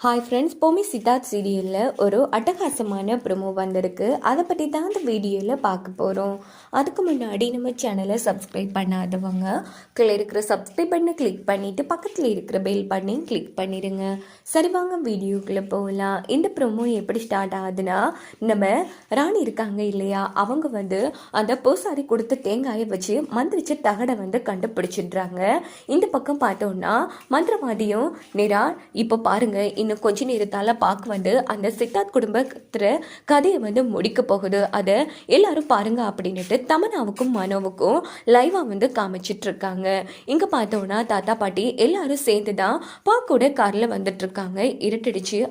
Hi friends பொமி Siddharth சீரியலில் ஒரு அட்டகாசமான ப்ரொமோ வந்திருக்கு. அதை பற்றி தான் அந்த வீடியோவில் பார்க்க போகிறோம் அதுக்கு முன்னாடி நம்ம சேனலை சப்ஸ்கிரைப் பண்ணாதவங்க கீழே இருக்கிற சப்ஸ்கிரைப் பண்ண கிளிக் பண்ணிவிட்டு பக்கத்தில் இருக்கிற பெல் பண்ணி கிளிக் பண்ணிடுங்க சரி வாங்க வீடியோக்குள்ளே போகலாம் இந்த ப்ரொமோ எப்படி ஸ்டார்ட் ஆகுதுன்னா நம்ம ராணி இருக்காங்க இல்லையா அவங்க வந்து அந்த பூசாரி கொடுத்த தேங்காயை வச்சு மந்திரிச்ச தகடை வந்து கண்டுபிடிச்சிடுறாங்க. இந்த பக்கம் பார்த்தோன்னா மந்திரவாதியும் நிரா இப்போ பாருங்கள் இன்னும் கொஞ்ச நேரத்தால் பார்க்க வந்து அந்த சித்தார்த் குடும்பத்தில் கதையை வந்து முடிக்க போகுது. அதை எல்லாரும் பாருங்க அப்படின்னுட்டு தமனாவுக்கும் மனோவுக்கும் லைவாக வந்து காமிச்சிட்டு இருக்காங்க இங்கே பார்த்தோன்னா தாத்தா பாட்டி எல்லாரும் சேர்ந்து தான் பாக்கோட காரில் வந்துட்டு இருக்காங்க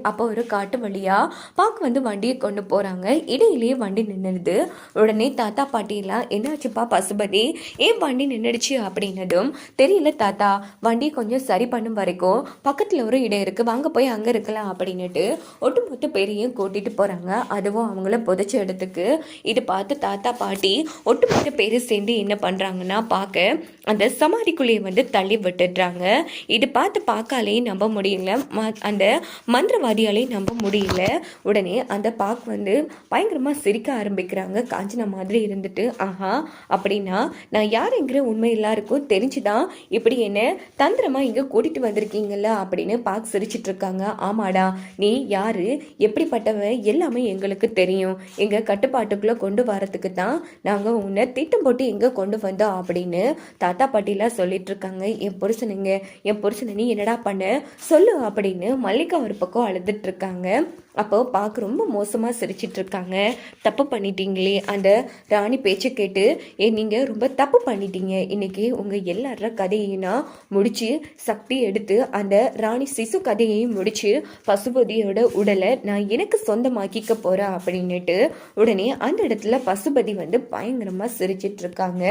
அப்போ ஒரு காட்டு வழியாக பாக்கு வந்து வண்டியை கொண்டு போகிறாங்க இடையிலேயே வண்டி நின்றுடுது உடனே தாத்தா பாட்டியெல்லாம் என்னாச்சுப்பா பசுபதி? ஏன் வண்டி நின்றுடுச்சு அப்படின்னதும் தெரியல தாத்தா. வண்டி கொஞ்சம் சரி பண்ணும் வரைக்கும் பக்கத்தில் ஒரு இடம் இருக்குது வாங்க போய் அங்கே அங்கே இருக்கலாம் அப்படின்னுட்டு ஒட்டுமொத்த பேரையும் கூட்டிகிட்டு போகிறாங்க அதுவும் அவங்கள புதைச்ச இடத்துக்கு. இது பார்த்து தாத்தா பாட்டி ஒட்டுமொத்த பேரும் சேர்ந்து என்ன பண்ணுறாங்கன்னா பார்க்க அந்த சமாதிக்குழியை வந்து தள்ளி விட்டுடுறாங்க. இது பார்த்து பார்க்காலேயும் நம்ப முடியல. ம- அந்த மந்திரவாதியாலையும் நம்ப முடியல. உடனே அந்த பாக் வந்து பயங்கரமாக சிரிக்க ஆரம்பிக்கிறாங்க. காஞ்சனா மாதிரி இருந்துட்டு ஆஹா அப்படின்னா நான் யாருங்கிற உண்மை எல்லாருக்கும் தெரிஞ்சுதான் இப்படி என்ன தந்திரமாக இங்கே கூட்டிகிட்டு வந்திருக்கீங்கல்ல? அப்படின்னு பாக் சிரிச்சிட்டு இருக்காங்க. ஆமாடா. நீ யாரு? எப்படிப்பட்டவன் எல்லாமே எங்களுக்கு தெரியும். எங்க கட்டுப்பாட்டுக்குள்ள கொண்டு வரதுக்கு தான் நாங்க உன்னை திட்டம் போட்டு எங்க கொண்டு வந்தோம் அப்படின்னு தாத்தா பாட்டிலாம் சொல்லிட்டு இருக்காங்க என் புருஷனுங்க என் புருஷனை நீ என்னடா பண்ண? சொல்லு அப்படின்னு மல்லிகா ஒரு பக்கம் அழுதுட்டு இருக்காங்க அப்போ பார்க்க ரொம்ப மோசமாக சிரிச்சிட்டு இருக்காங்க தப்பு பண்ணிட்டீங்களே. அந்த ராணி பேச்சை கேட்டு ஏ நீங்கள் ரொம்ப தப்பு பண்ணிட்டீங்க. இன்னைக்கு உங்கள் எல்லார கதையையும் நான் முடிச்சு சக்தி எடுத்து அந்த ராணி சிசு கதையையும் முடிச்சு பசுபதியோட உடலை நான் எனக்கு சொந்தமாக்கிக்க போகிறேன் அப்படின்னுட்டு உடனே அந்த இடத்துல பசுபதி வந்து பயங்கரமாக சிரிச்சிட்டு இருக்காங்க.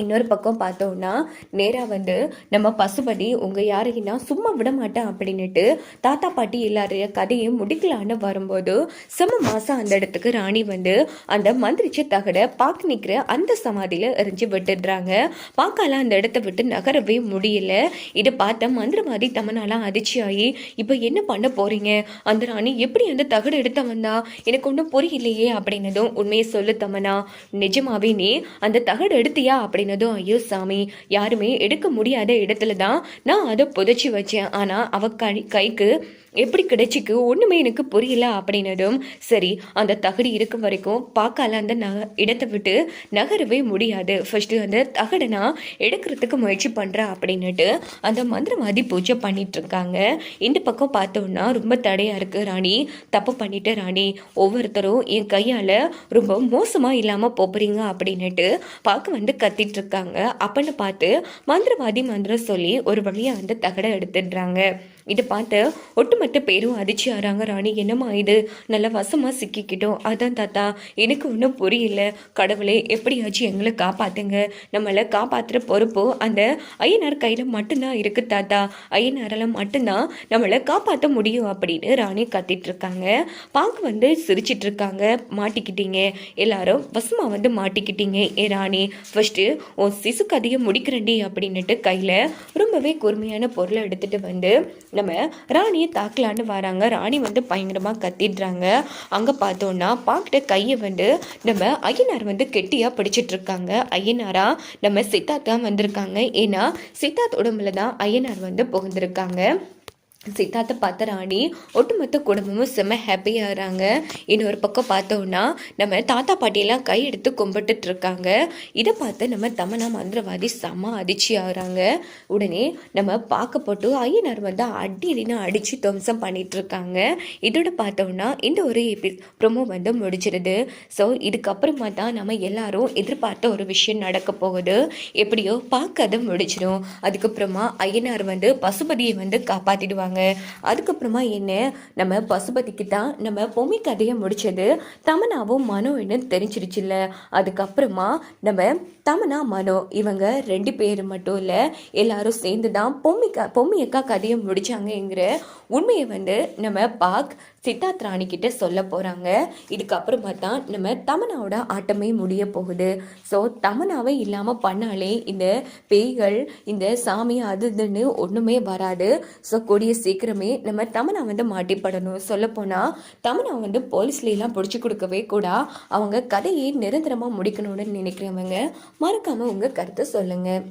இன்னொரு பக்கம் பார்த்தோம்னா நேராக வந்து நம்ம பசுபதி உங்கள் யாரையும் சும்மா விட மாட்டேன் அப்படின்னுட்டு தாத்தா பாட்டி எல்லாரைய கதையும் முடிக்கலான்னு வரும்போது செம மாதம் அந்த இடத்துக்கு ராணி வந்து அந்த மந்திரிச்ச தகடை பார்க்க நிற்கிற அந்த சமாதியில் எரிஞ்சு விட்டுடுறாங்க. பார்க்கால அந்த இடத்த விட்டு நகரவே முடியல. இதை பார்த்த மந்திரவாதி தமனாலாம் அதிர்ச்சி ஆகி இப்போ என்ன பண்ண போறீங்க? அந்த ராணி எப்படி அந்த தகடு எடுத்த வந்தா? எனக்கு ஒன்றும் புரியலையே அப்படின்னதும் உண்மையை சொல்லு தமனா. நிஜமாவே நீ அந்த தகடு எடுத்தியா? அப்படின்னு அப்படின்னதும் ஐயோ சாமி யாருமே எடுக்க முடியாத இடத்துல தான் நான் அதை புதைச்சி வச்சேன். ஆனால் அவ கை கைக்கு எப்படி கிடைச்சிக்கு? ஒன்றுமே எனக்கு புரியல அப்படின்னதும் சரி அந்த தகடு இருக்கும் வரைக்கும் பார்க்கால அந்த ந இடத்தை விட்டு நகரவே முடியாது. ஃபர்ஸ்ட்டு அந்த தகடை நான் எடுக்கிறதுக்கு முயற்சி பண்ணுறேன் அப்படின்னுட்டு அந்த மந்திரவாதி பூஜை பண்ணிகிட்ருக்காங்க இந்த பக்கம் பார்த்தோன்னா ரொம்ப தடையாக இருக்குது ராணி. தப்பு பண்ணிட்டு ராணி. ஒவ்வொருத்தரும் என் கையால் ரொம்ப மோசமாக இல்லாமல் போப்புறீங்க அப்படின்னுட்டு பார்க்க வந்து கத்திட்ருக்காங்க அப்படின்னு பார்த்து மந்திரவாதி மந்திரம் சொல்லி ஒரு வழியாக வந்து தகடை எடுத்துடுறாங்க. இதை பார்த்து ஒட்டுமொத்த பேரும் அதிர்ச்சி ஆறாங்க. ராணி என்னம்மா இது? நல்லா வசமாக சிக்கிக்கிட்டோம். அதான் தாத்தா எனக்கு ஒன்றும் புரியல. கடவுளே எப்படியாச்சும் எங்களை காப்பாத்துங்க. நம்மளை காப்பாற்றுற பொறுப்பு அந்த ஐயனார் கையில் மட்டும்தான் இருக்கு தாத்தா. ஐயனாரால் மட்டும்தான் நம்மளை காப்பாற்ற முடியும் அப்படின்னு ராணி கத்திட்டு இருக்காங்க பார்க்க வந்து சிரிச்சிட்டு இருக்காங்க மாட்டிக்கிட்டீங்க. எல்லாரும் வசமா வந்து மாட்டிக்கிட்டீங்க. ஏ ராணி ஃபர்ஸ்ட் உன் சிசு கதையை முடிக்கிறண்டி அப்படின்னுட்டு கையில் ரொம்பவே கூர்மையான பொருளை எடுத்துட்டு வந்து நம்ம ராணியை தாக்கலான்னு வராங்க. ராணி வந்து பயங்கரமாக கத்திடுறாங்க. அங்கே பார்த்தோன்னா பார்க்கிட்ட கையை வந்து நம்ம ஐயனார் வந்து கெட்டியாக பிடிச்சிட்ருக்காங்க. ஐயனாரா நம்ம சித்தார்த் தான் வந்திருக்காங்க. ஏன்னா சித்தார்த் உடம்புல தான் ஐயனார் வந்து புகுந்திருக்காங்க. சித்தார்த்தை பார்த்த ராணி ஒட்டுமொத்த குடும்பமும் செம்ம ஹாப்பியாகிறாங்க இன்னொரு பக்கம் பார்த்தோன்னா நம்ம தாத்தா பாட்டியெல்லாம் கை எடுத்து கும்பிட்டுட்டு இருக்காங்க. இதை பார்த்து நம்ம தமனா மந்திரவாதி செம்ம அதிர்ச்சி ஆகுறாங்க. உடனே நம்ம பார்க்க போட்டு ஐயனார் வந்து அடி அடின்னு அடித்து துவம்சம் பண்ணிட்டு இருக்காங்க. இதோட பார்த்தோம்னா இந்த ஒரு எபி ப்ரொமோ வந்து முடிச்சிருது ஸோ இதுக்கப்புறமா தான் நம்ம எல்லாரும் எதிர்பார்த்த ஒரு விஷயம் நடக்க போகுது. எப்படியோ பார்க்கறது முடிச்சிடும் அதுக்கப்புறமா ஐயனார் வந்து பசுபதியை வந்து காப்பாற்றிடுவாங்க அதுக்கப்புறமா என்ன? நம்ம பசுபதிக்கு தான் நம்ம பொம்மி கதையை முடிச்சது தமனாவும் மனோன்னு தெரிஞ்சிருச்சுல்ல. அதுக்கப்புறமா நம்ம தமனா மனோ இவங்க ரெண்டு பேர் மட்டும் இல்லை எல்லாரும் சேர்ந்து தான் பொம்மி க பொம்மி அக்கா கதையை முடித்தாங்கங்கிற உண்மையை வந்து நம்ம பாக் சித்தார்த் ராணி கிட்ட சொல்ல போகிறாங்க இதுக்கப்புறமா தான் நம்ம தமனாவோட ஆட்டமே முடிய போகுது. ஸோ தமனாவே இல்லாமல் பண்ணாலே இந்த பேய்கள் இந்த சாமி அது இதுன்னு ஒன்றுமே வராது. ஸோ கூடிய சீக்கிரமே நம்ம தமனா வந்து மாட்டிப்படணும். சொல்லப்போனால் தமனா வந்து போலீஸ்லாம் பிடிச்சி கொடுக்கவே கூட. அவங்க கதையை நிரந்தரமாக முடிக்கணும்னு நினைக்கிறவங்க மறக்காமல் உங்கள் கருத்தை சொல்லுங்கள்